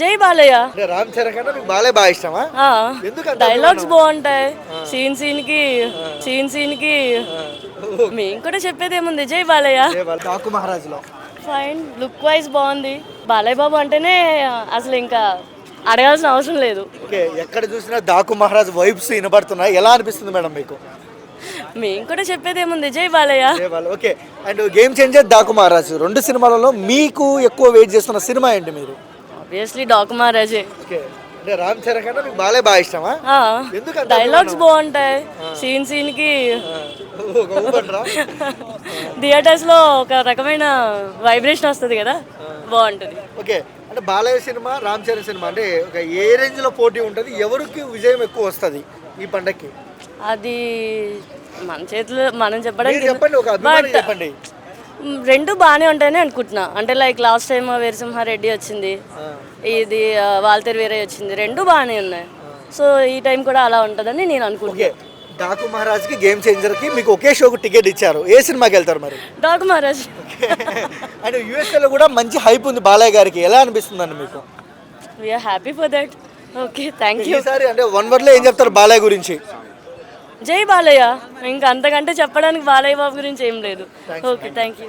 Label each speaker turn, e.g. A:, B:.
A: జై బాలయ్య.
B: అంటే రామ్ చరణ్ కన్నా మీకు బాలే బాగా ఇష్టమా?
A: డైలాగ్స్ బాగుంటాయి. సీన్ సీన్కి సీన్ సీన్కి మేము కూడా చెప్పేది ఏముంది జై బాలయ్య.
B: డాకు మహారాజ్లో.
A: ఫైన్ లుక్ వైజ్ బాగుంది. బాలయ్య బాబు అంటేనే అసలు ఇంకా అడగాల్సిన అవసరం లేదు.
B: ఓకే ఎక్కడ చూసినా డాకు మహారాజ్ వైబ్స్ వినబడుతున్నాయి. ఎలా అనిపిస్తుంది మేడం మీకు?
A: మేము కూడా చెప్పేది ఏముంది జై Balayya.
B: Okay and game changer Daaku Maharaaj. రెండు సినిమాలలో మీకు ఎక్కువ వెయిట్ చేస్తున్న సినిమా ఏంటి మీరు?
A: ఆబ్వియస్లీ డాకుమారాజే
B: ఓకే. అంటే రామ్ చరణ్ కన్నా మీకు బాలే బాగా ఇష్టమా? ఎందుకు అంత
A: డైలాగ్స్ బాగుంటాయి. సీన్ సీన్కి
B: ఒక?
A: థియేటర్స్ లో ఒక రకమైన వైబ్రేషన్ వస్తుంది కదా? బాగుంటుంది.
B: ఓకే. అంటే బాలయ్య సినిమా రామ్ చరణ్ సినిమా అంటే ఒక ఏ రేంజ్లో పోటీ ఉంటుంది? ఎవరికి విజయం ఎక్కువ వస్తుంది ఈ పండక్కి?
A: అది మన చేతిలో మనం
B: మీరు
A: చెప్పడానికి
B: చెప్పండి ఒక అభిమాని చెప్పండి.
A: రెండు బాగానే ఉంటాయని అనుకుంటున్నా. అంటే లైక్ లాస్ట్ టైం వీరసింహారెడ్డి వచ్చింది ఇది వాల్తేరు వీరయ్య వచ్చింది రెండు బాగానే ఉన్నాయి. సో ఈ టైం కూడా అలా ఉంటుందని నేను అనుకుంటున్నాను
B: డాకు మహారాజ్కి గేమ్ చేంజర్కి మీకు ఒకే షోకు టికెట్ ఇచ్చారు. ఏ సినిమాకి వెళ్తారు మరి?
A: డాకు మహారాజ్.
B: అండ్ యూఎస్ఏ లో కూడా మంచి హైప్ ఉంది బాలయ్య గారికి. ఎలా అనిపిస్తుందండి మీకు?
A: We're happy for that okay thank you
B: ఈసారి అంటే వన్ వర్డ్లో ఏం చెప్తారు బాలయ్య గురించి?
A: జై బాలయ్య. ఇంకా అంతకంటే చెప్పడానికి బాలయ్య బాబు గురించి ఏం లేదు. Okay thank you